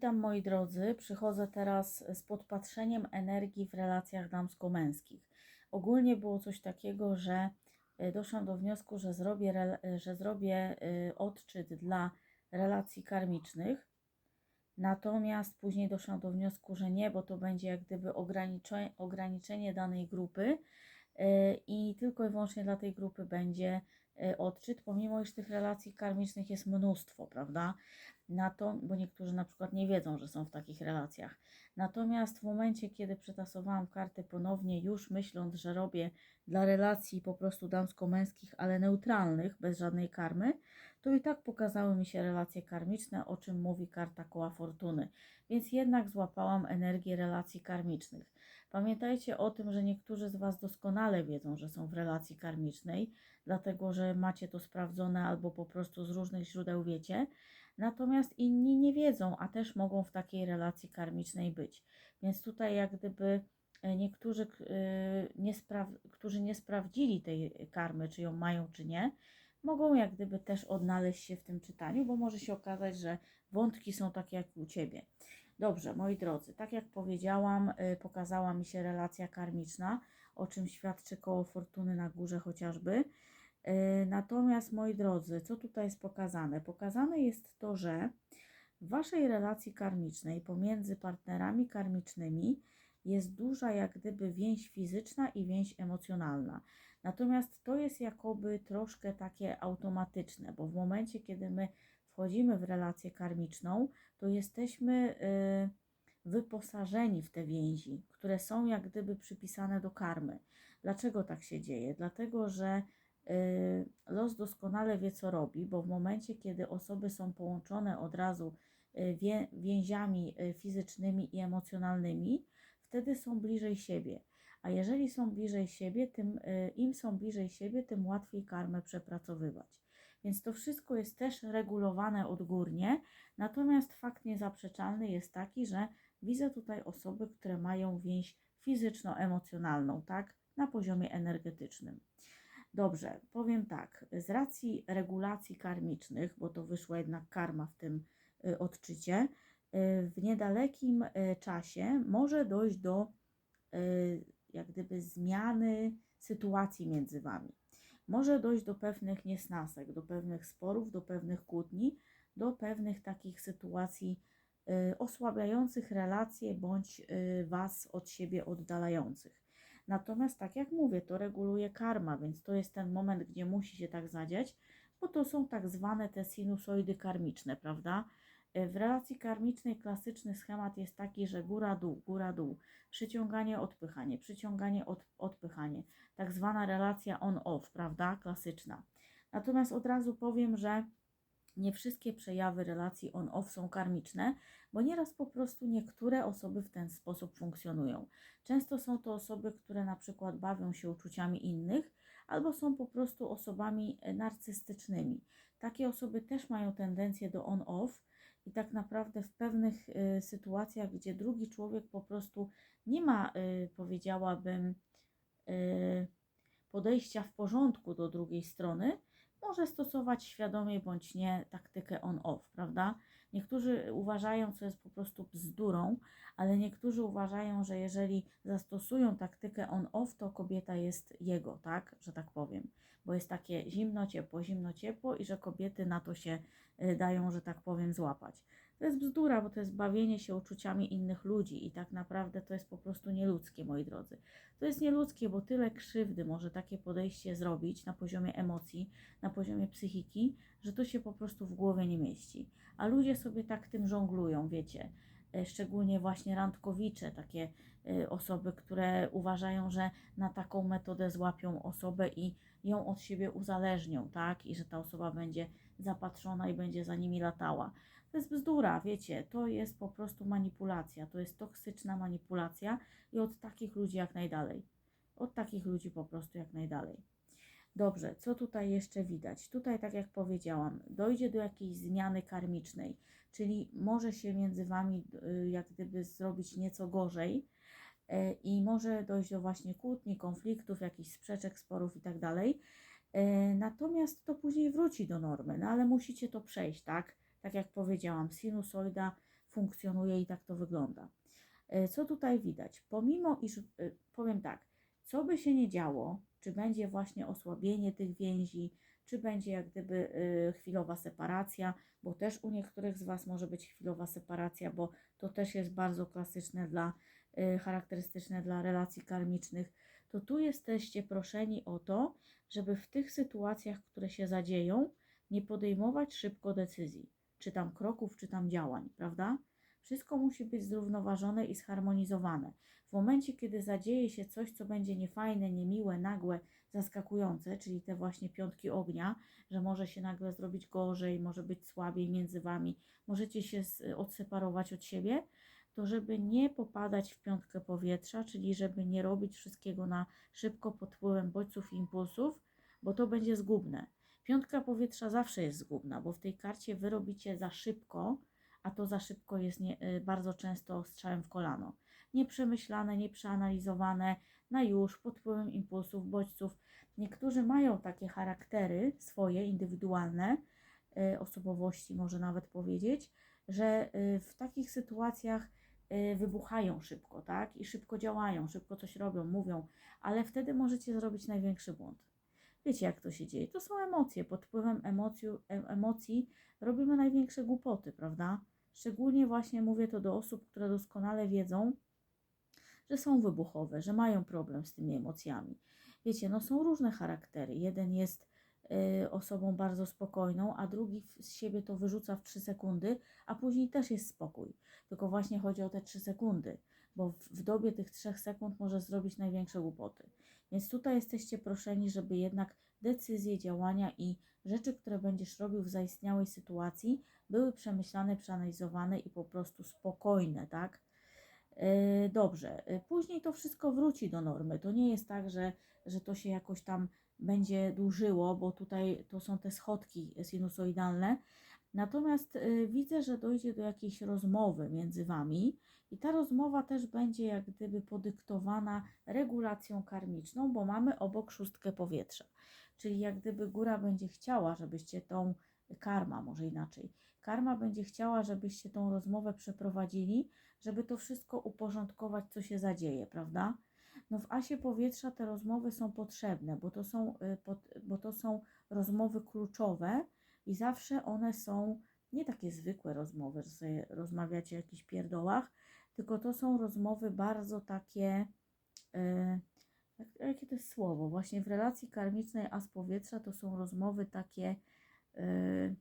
Witam moi drodzy, przychodzę teraz z podpatrzeniem energii w relacjach damsko-męskich. Ogólnie było coś takiego, że y, doszłam do wniosku, że zrobię, że zrobię y, odczyt dla relacji karmicznych, natomiast później doszłam do wniosku, że nie, bo to będzie jak gdyby ogranicze- ograniczenie danej grupy y, i tylko i wyłącznie dla tej grupy będzie odczyt, pomimo iż tych relacji karmicznych jest mnóstwo, prawda? Na to, bo niektórzy na przykład nie wiedzą, że są w takich relacjach. Natomiast w momencie, kiedy przetasowałam karty ponownie, już myśląc, że robię dla relacji po prostu damsko-męskich, ale neutralnych, bez żadnej karmy, to i tak pokazały mi się relacje karmiczne, o czym mówi karta koła fortuny. Więc jednak złapałam energię relacji karmicznych. Pamiętajcie o tym, że niektórzy z Was doskonale wiedzą, że są w relacji karmicznej, dlatego że macie to sprawdzone albo po prostu z różnych źródeł wiecie. Natomiast inni nie wiedzą, a też mogą w takiej relacji karmicznej być. Więc tutaj jak gdyby e, niektórzy, e, nie którzy nie sprawdzili tej karmy, czy ją mają, czy nie, mogą jak gdyby też odnaleźć się w tym czytaniu, bo może się okazać, że wątki są takie jak u Ciebie. Dobrze, moi drodzy, tak jak powiedziałam, y, pokazała mi się relacja karmiczna, o czym świadczy koło fortuny na górze chociażby. Y, Natomiast, moi drodzy, co tutaj jest pokazane? Pokazane jest to, że w Waszej relacji karmicznej pomiędzy partnerami karmicznymi jest duża jak gdyby więź fizyczna i więź emocjonalna. Natomiast to jest jakoby troszkę takie automatyczne, bo w momencie, kiedy my wchodzimy w relację karmiczną, to jesteśmy y, wyposażeni w te więzi, które są jak gdyby przypisane do karmy. Dlaczego tak się dzieje? Dlatego, że los doskonale wie, co robi, bo w momencie, kiedy osoby są połączone od razu y, wię, więziami y, fizycznymi i emocjonalnymi, wtedy są bliżej siebie. A jeżeli są bliżej siebie, tym y, im są bliżej siebie, tym łatwiej karmę przepracowywać. Więc to wszystko jest też regulowane odgórnie. Natomiast fakt niezaprzeczalny jest taki, że widzę tutaj osoby, które mają więź fizyczno-emocjonalną, tak, na poziomie energetycznym. Dobrze, powiem tak, z racji regulacji karmicznych, bo to wyszła jednak karma w tym y, odczycie, y, w niedalekim y, czasie może dojść do jak gdyby zmiany sytuacji między Wami. Może dojść do pewnych niesnasek, do pewnych sporów, do pewnych kłótni, do pewnych takich sytuacji osłabiających relacje bądź Was od siebie oddalających. Natomiast, tak jak mówię, to reguluje karma, więc to jest ten moment, gdzie musi się tak zadziać, bo to są tak zwane te sinusoidy karmiczne, prawda? Y, W relacji karmicznej klasyczny schemat jest taki, że góra-dół, góra-dół, przyciąganie, odpychanie, przyciąganie, od, odpychanie. Tak zwana relacja on-off, prawda? Klasyczna. Natomiast od razu powiem, że nie wszystkie przejawy relacji on-off są karmiczne, bo nieraz po prostu niektóre osoby w ten sposób funkcjonują. Często są to osoby, które na przykład bawią się uczuciami innych, albo są po prostu osobami e, narcystycznymi. Takie osoby też mają tendencję do on-off i tak naprawdę w pewnych y, sytuacjach, gdzie drugi człowiek po prostu nie ma, y, powiedziałabym, y, podejścia w porządku do drugiej strony, może stosować świadomie bądź nie taktykę on-off, prawda? Niektórzy uważają, co jest po prostu bzdurą, ale niektórzy uważają, że jeżeli zastosują taktykę on-off, to kobieta jest jego, tak, że tak powiem, bo jest takie zimno, ciepło, zimno, ciepło i że kobiety na to się y, dają, że tak powiem, złapać. To jest bzdura, bo to jest bawienie się uczuciami innych ludzi i tak naprawdę to jest po prostu nieludzkie, moi drodzy. To jest nieludzkie, bo tyle krzywdy może takie podejście zrobić na poziomie emocji, na poziomie psychiki, że to się po prostu w głowie nie mieści. A ludzie sobie tak tym żonglują, wiecie. E, Szczególnie właśnie randkowicze, takie e, osoby, które uważają, że na taką metodę złapią osobę i ją od siebie uzależnią, tak? I że ta osoba będzie zapatrzona i będzie za nimi latała. To jest bzdura, wiecie, to jest po prostu manipulacja, to jest toksyczna manipulacja i od takich ludzi jak najdalej. Od takich ludzi po prostu jak najdalej. Dobrze, co tutaj jeszcze widać? Tutaj, tak jak powiedziałam, dojdzie do jakiejś zmiany karmicznej, czyli może się między Wami y, jak gdyby zrobić nieco gorzej y, i może dojść do właśnie kłótni, konfliktów, jakichś sprzeczek, sporów i tak. Y, Natomiast to później wróci do normy, no ale musicie to przejść, tak? Tak jak powiedziałam, sinusoida funkcjonuje i tak to wygląda. E, Co tutaj widać? Pomimo iż, e, powiem tak, co by się nie działo, czy będzie właśnie osłabienie tych więzi, czy będzie jak gdyby e, chwilowa separacja, bo też u niektórych z Was może być chwilowa separacja, bo to też jest bardzo klasyczne dla, charakterystyczne dla relacji karmicznych, to tu jesteście proszeni o to, żeby w tych sytuacjach, które się zadzieją, nie podejmować szybko decyzji, czy tam kroków, czy tam działań, prawda? Wszystko musi być zrównoważone i zharmonizowane. W momencie, kiedy zadzieje się coś, co będzie niefajne, niemiłe, nagłe, zaskakujące, czyli te właśnie piątki ognia, że może się nagle zrobić gorzej, może być słabiej między wami, możecie się odseparować od siebie, to żeby nie popadać w piątkę powietrza, czyli żeby nie robić wszystkiego na szybko pod wpływem bodźców i impulsów, bo to będzie zgubne. Piątka powietrza zawsze jest zgubna, bo w tej karcie wy robicie za szybko, a to za szybko jest nie, y, bardzo często strzałem w kolano. Nieprzemyślane, nieprzeanalizowane, na już, pod wpływem impulsów, bodźców. Niektórzy mają takie charaktery swoje, indywidualne, y, osobowości, może nawet powiedzieć, że y, w takich sytuacjach wybuchają szybko, tak? I szybko działają, szybko coś robią, mówią, ale wtedy możecie zrobić największy błąd. Wiecie, jak to się dzieje? To są emocje. Pod wpływem emocji, em- emocji robimy największe głupoty, prawda? Szczególnie właśnie mówię to do osób, które doskonale wiedzą, że są wybuchowe, że mają problem z tymi emocjami. Wiecie, no są różne charaktery. Jeden jest y, osobą bardzo spokojną, a drugi z siebie to wyrzuca w 3 sekundy, a później też jest spokój. Tylko właśnie chodzi o te 3 sekundy, bo w, w dobie tych 3 sekund może zrobić największe głupoty. Więc tutaj jesteście proszeni, żeby jednak decyzje, działania i rzeczy, które będziesz robił w zaistniałej sytuacji, były przemyślane, przeanalizowane i po prostu spokojne, tak? Yy, Dobrze, yy, później to wszystko wróci do normy. To nie jest tak, że, że to się jakoś tam będzie dłużyło, bo tutaj to są te schodki sinusoidalne. Natomiast yy, widzę, że dojdzie do jakiejś rozmowy między Wami i ta rozmowa też będzie jak gdyby podyktowana regulacją karmiczną, bo mamy obok szóstkę powietrza. Czyli jak gdyby góra będzie chciała, żebyście tą karma, może inaczej, karma będzie chciała, żebyście tą rozmowę przeprowadzili, żeby to wszystko uporządkować, co się zadzieje, prawda? No w asie powietrza te rozmowy są potrzebne, bo to są, y, bo to są rozmowy kluczowe i zawsze one są nie takie zwykłe rozmowy, że sobie rozmawiacie o jakichś pierdołach, tylko to są rozmowy bardzo takie, y, jak, jakie to jest słowo? Właśnie w relacji karmicznej as powietrza to są rozmowy takie, y,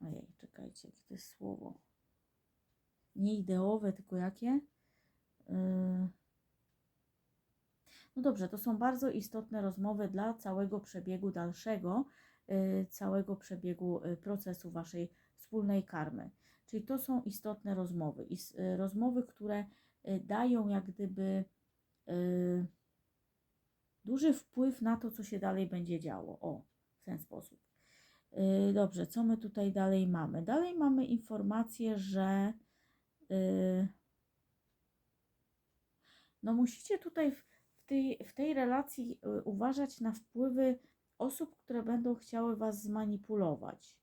ojej, czekajcie, jakie to jest słowo? nie ideowe, tylko jakie? Yy, No dobrze, to są bardzo istotne rozmowy dla całego przebiegu dalszego, yy, całego przebiegu yy, procesu Waszej wspólnej karmy. Czyli to są istotne rozmowy yy, rozmowy, które dają jak gdyby duży wpływ na to, co się dalej będzie działo. O, w ten sposób. Dobrze, co my tutaj dalej mamy? Dalej mamy informację, że no musicie tutaj w, tej, w tej relacji y, uważać na wpływy osób, które będą chciały Was zmanipulować.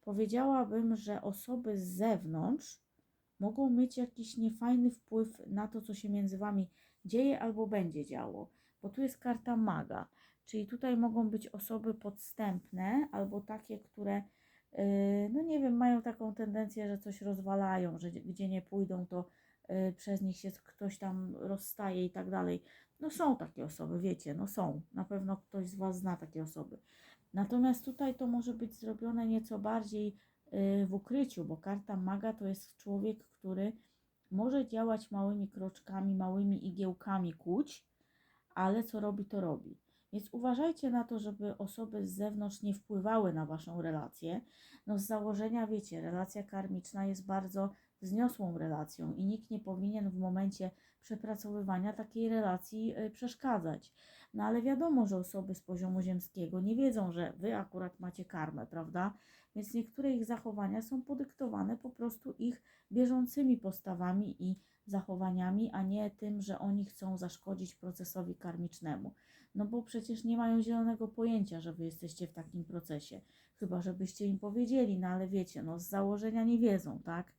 Powiedziałabym, że osoby z zewnątrz mogą mieć jakiś niefajny wpływ na to, co się między Wami dzieje albo będzie działo, bo tu jest karta maga, czyli tutaj mogą być osoby podstępne albo takie, które yy, no nie wiem, mają taką tendencję, że coś rozwalają, że gdzie- nie pójdą, to y, przez nich się ktoś tam rozstaje i tak dalej. No są takie osoby, wiecie, no są. Na pewno ktoś z Was zna takie osoby. Natomiast tutaj to może być zrobione nieco bardziej y, w ukryciu, bo karta maga to jest człowiek, który może działać małymi kroczkami, małymi igiełkami kuć, ale co robi, to robi. Więc uważajcie na to, żeby osoby z zewnątrz nie wpływały na Waszą relację. No z założenia wiecie, relacja karmiczna jest bardzo wzniosłą relacją i nikt nie powinien w momencie przepracowywania takiej relacji y, przeszkadzać. No ale wiadomo, że osoby z poziomu ziemskiego nie wiedzą, że wy akurat macie karmę, prawda? Więc niektóre ich zachowania są podyktowane po prostu ich bieżącymi postawami i zachowaniami, a nie tym, że oni chcą zaszkodzić procesowi karmicznemu. No bo przecież nie mają zielonego pojęcia, że wy jesteście w takim procesie. Chyba, żebyście im powiedzieli, no ale wiecie, no z założenia nie wiedzą, tak?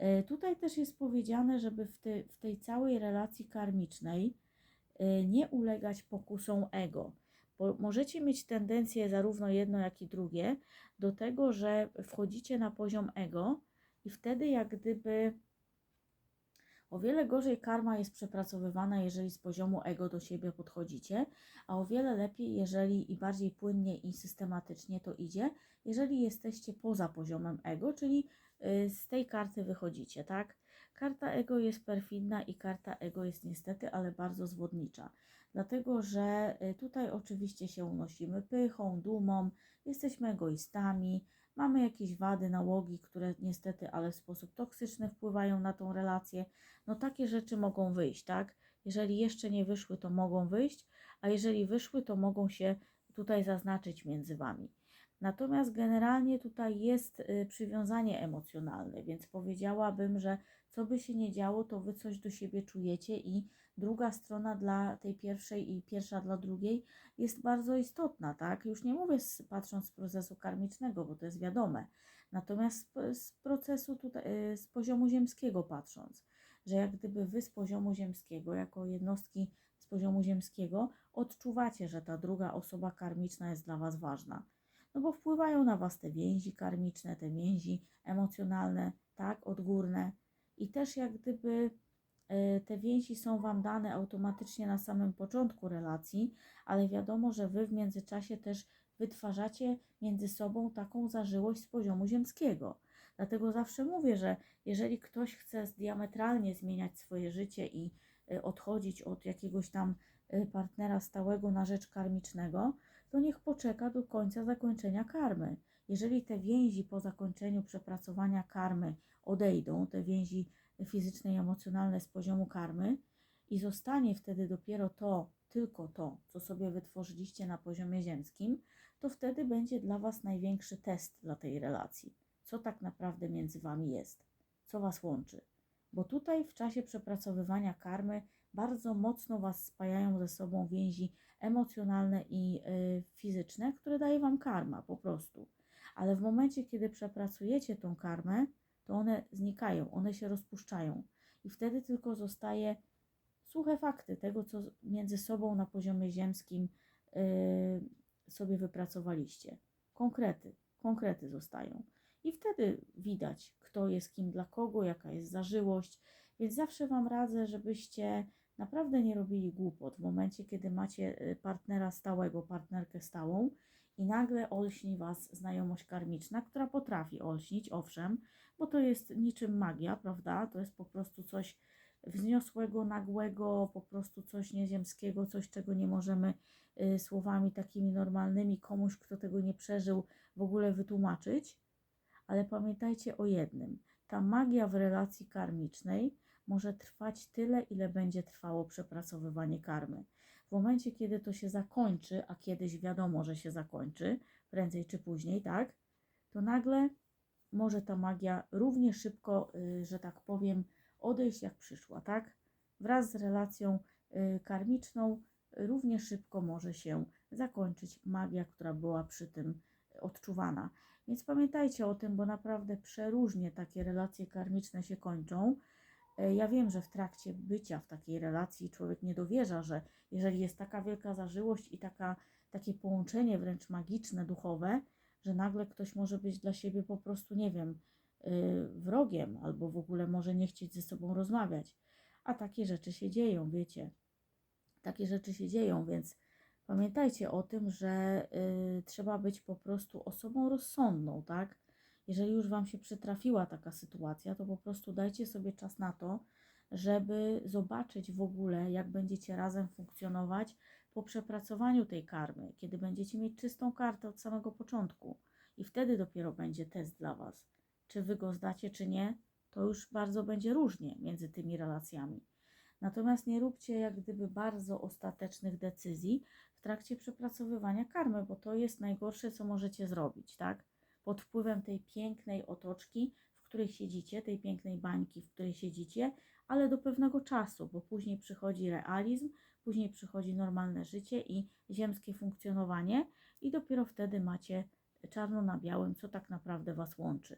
E, Tutaj też jest powiedziane, żeby w, te, w tej całej relacji karmicznej e, nie ulegać pokusom ego, bo możecie mieć tendencję zarówno jedno, jak i drugie do tego, że wchodzicie na poziom ego i wtedy jak gdyby o wiele gorzej karma jest przepracowywana, jeżeli z poziomu ego do siebie podchodzicie, a o wiele lepiej, jeżeli i bardziej płynnie i systematycznie to idzie, jeżeli jesteście poza poziomem ego, czyli z tej karty wychodzicie, tak? Karta ego jest perfidna i karta ego jest niestety, ale bardzo zwodnicza. Dlatego, że y, tutaj oczywiście się unosimy pychą, dumą, jesteśmy egoistami, mamy jakieś wady, nałogi, które niestety, ale w sposób toksyczny wpływają na tą relację. No takie rzeczy mogą wyjść, tak? Jeżeli jeszcze nie wyszły, to mogą wyjść, a jeżeli wyszły, to mogą się tutaj zaznaczyć między Wami. Natomiast generalnie tutaj jest y, przywiązanie emocjonalne, więc powiedziałabym, że co by się nie działo, to Wy coś do siebie czujecie i druga strona dla tej pierwszej i pierwsza dla drugiej jest bardzo istotna, tak? Już nie mówię z, patrząc z procesu karmicznego, bo to jest wiadome, natomiast z, z procesu tutaj, y, z poziomu ziemskiego patrząc, że jak gdyby Wy z poziomu ziemskiego, jako jednostki z poziomu ziemskiego, odczuwacie, że ta druga osoba karmiczna jest dla Was ważna. No bo wpływają na Was te więzi karmiczne, te więzi emocjonalne, tak, odgórne. I też jak gdyby e, te więzi są Wam dane automatycznie na samym początku relacji, ale wiadomo, że Wy w międzyczasie też wytwarzacie między sobą taką zażyłość z poziomu ziemskiego. Dlatego zawsze mówię, że jeżeli ktoś chce diametralnie zmieniać swoje życie i e, odchodzić od jakiegoś tam e, partnera stałego na rzecz karmicznego, to niech poczeka do końca zakończenia karmy. Jeżeli te więzi po zakończeniu przepracowania karmy odejdą, te więzi fizyczne i emocjonalne z poziomu karmy i zostanie wtedy dopiero to, tylko to, co sobie wytworzyliście na poziomie ziemskim, to wtedy będzie dla Was największy test dla tej relacji. Co tak naprawdę między Wami jest, co Was łączy. Bo tutaj w czasie przepracowywania karmy bardzo mocno Was spajają ze sobą więzi emocjonalne i y, fizyczne, które daje Wam karma po prostu. Ale w momencie, kiedy przepracujecie tą karmę, to one znikają, one się rozpuszczają i wtedy tylko zostaje suche fakty tego, co między sobą na poziomie ziemskim y, sobie wypracowaliście. Konkrety, konkrety zostają. I wtedy widać, kto jest kim dla kogo, jaka jest zażyłość. Więc zawsze Wam radzę, żebyście naprawdę nie robili głupot w momencie, kiedy macie y, partnera stałego, partnerkę stałą i nagle olśni Was znajomość karmiczna, która potrafi olśnić, owszem, bo to jest niczym magia, prawda? To jest po prostu coś wzniosłego, nagłego, po prostu coś nieziemskiego, coś, czego nie możemy y, słowami takimi normalnymi komuś, kto tego nie przeżył, w ogóle wytłumaczyć. Ale pamiętajcie o jednym: ta magia w relacji karmicznej może trwać tyle, ile będzie trwało przepracowywanie karmy. W momencie, kiedy to się zakończy, a kiedyś wiadomo, że się zakończy, prędzej czy później, tak, to nagle może ta magia równie szybko, y, że tak powiem, odejść jak przyszła, tak? Wraz z relacją y, karmiczną równie szybko może się zakończyć magia, która była przy tym odczuwana. Więc pamiętajcie o tym, bo naprawdę przeróżnie takie relacje karmiczne się kończą. E, Ja wiem, że w trakcie bycia w takiej relacji człowiek nie dowierza, że jeżeli jest taka wielka zażyłość i taka, takie połączenie wręcz magiczne, duchowe, że nagle ktoś może być dla siebie po prostu, nie wiem, yy, wrogiem albo w ogóle może nie chcieć ze sobą rozmawiać. A takie rzeczy się dzieją, wiecie. Takie rzeczy się dzieją, więc pamiętajcie o tym, że yy, trzeba być po prostu osobą rozsądną, tak? Jeżeli już Wam się przytrafiła taka sytuacja, to po prostu dajcie sobie czas na to, żeby zobaczyć w ogóle, jak będziecie razem funkcjonować po przepracowaniu tej karmy, kiedy będziecie mieć czystą kartę od samego początku. I wtedy dopiero będzie test dla Was. Czy Wy go zdacie, czy nie, to już bardzo będzie różnie między tymi relacjami. Natomiast nie róbcie jak gdyby bardzo ostatecznych decyzji w trakcie przepracowywania karmy, bo to jest najgorsze, co możecie zrobić, tak? Pod wpływem tej pięknej otoczki, w której siedzicie, tej pięknej bańki, w której siedzicie, ale do pewnego czasu, bo później przychodzi realizm, później przychodzi normalne życie i ziemskie funkcjonowanie, i dopiero wtedy macie czarno na białym, co tak naprawdę Was łączy.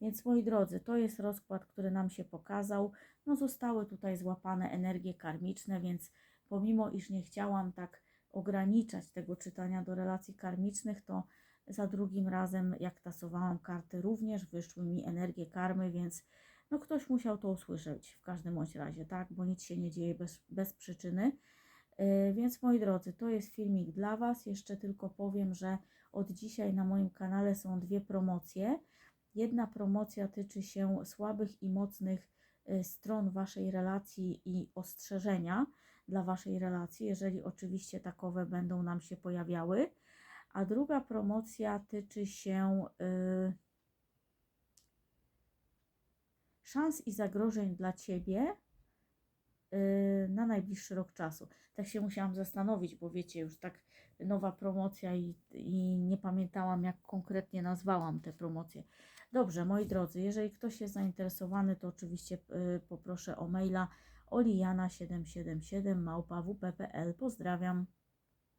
Więc moi drodzy, to jest rozkład, który nam się pokazał. No zostały tutaj złapane energie karmiczne, więc pomimo iż nie chciałam tak ograniczać tego czytania do relacji karmicznych, to za drugim razem, jak tasowałam karty, również wyszły mi energie karmy, więc no ktoś musiał to usłyszeć w każdym bądź razie, tak? Bo nic się nie dzieje bez, bez przyczyny. Yy, Więc moi drodzy, to jest filmik dla Was. Jeszcze tylko powiem, że od dzisiaj na moim kanale są dwie promocje. Jedna promocja tyczy się słabych i mocnych y, stron Waszej relacji i ostrzeżenia dla Waszej relacji, jeżeli oczywiście takowe będą nam się pojawiały. A druga promocja tyczy się y, szans i zagrożeń dla Ciebie y, na najbliższy rok czasu. Tak się musiałam zastanowić, bo wiecie, już tak nowa promocja i, i nie pamiętałam, jak konkretnie nazwałam te promocje. Dobrze, moi drodzy, jeżeli ktoś jest zainteresowany, to oczywiście y, poproszę o maila oliana777 małpa wp.pl. Pozdrawiam.